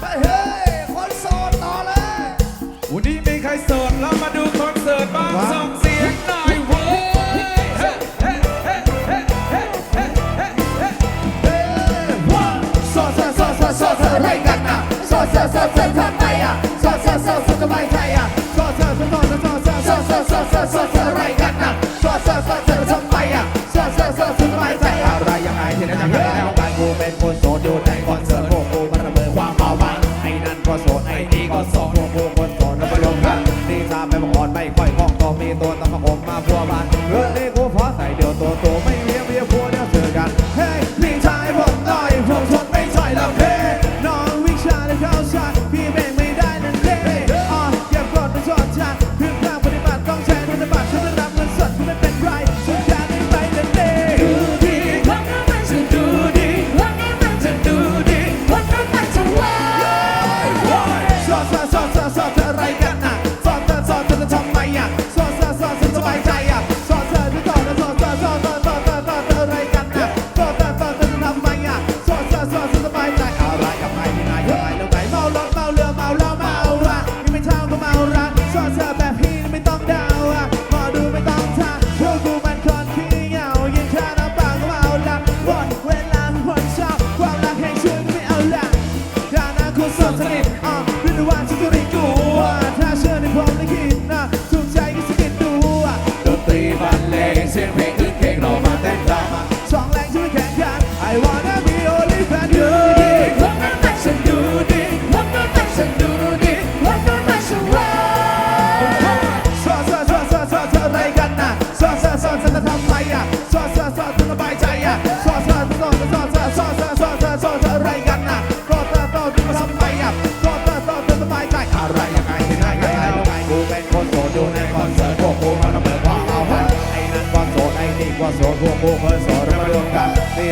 เฮ้ยคนโสดต่อเลยวันนี้มีใครโสดเรามาดูคอนเสิร์ตบ้างซ่งเสียงหน่อยเว้ยเฮ้ซฮ้เฮ้เฮ้เฮ้เฮ้เฮ้เฮ้เฮ้ว้าวโสดโสดโสดโสดโสดเซอไรกันนะโสดโสดโสดโสดทำไมอะโสซโสดโสดโสดทำไมใครอะโสดโสซโสดโสซโสดโสดโสดโสดโสดโสดเซอไรกันนะโสดโสดโสดโสดทำไมอะ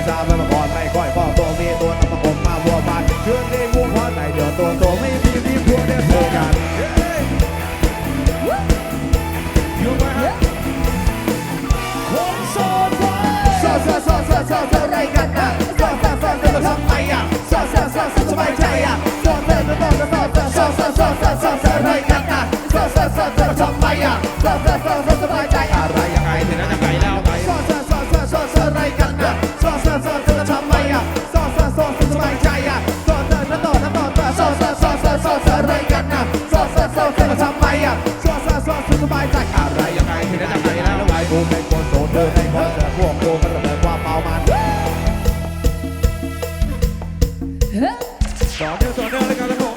สาม่มาก่อไม่ค่อยพ่อตัวมีตัวน้ำผมมาวัวบานเชื่อในวัวพอใหนเดือดตัวโตไม่มีที่พัวเดือดกันอยู่มาคนโสดโสดโสดโสดโสดโสดอะไรกันนะโสดโสดโสดจะมาทำไมอะโสดโสดโสดสบายใจอะโสดโสดโสดโสดโสดโสดโสดโสดอะไรกันนะโสดโสดโสดจะมาทำไมอะโสดโสดโสดสบาย Valeu, galera.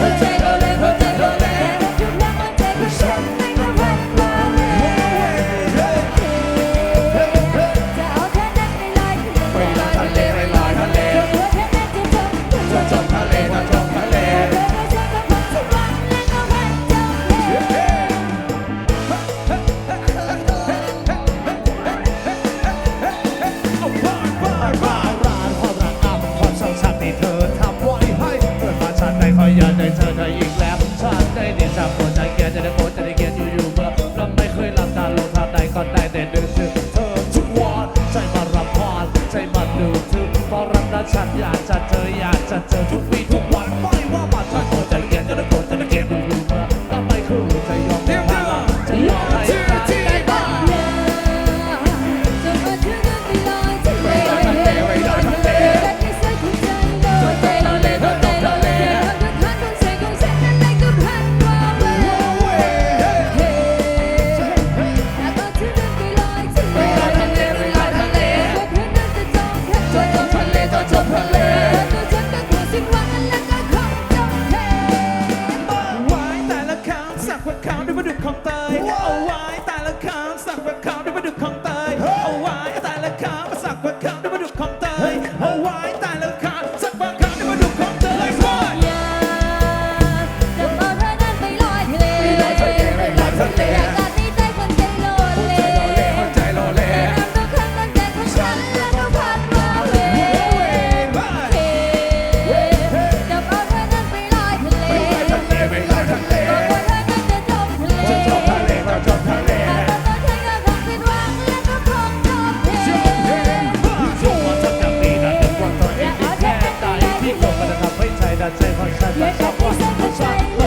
We. ได้ก็ได้แต่ดูนถึเธอทุกวันใจมารับพรใจมาดูเธอเพราะรักนะฉันอยากจะเจออยากจะเจอทุกปีทุก come, suck, come. 越看越像在。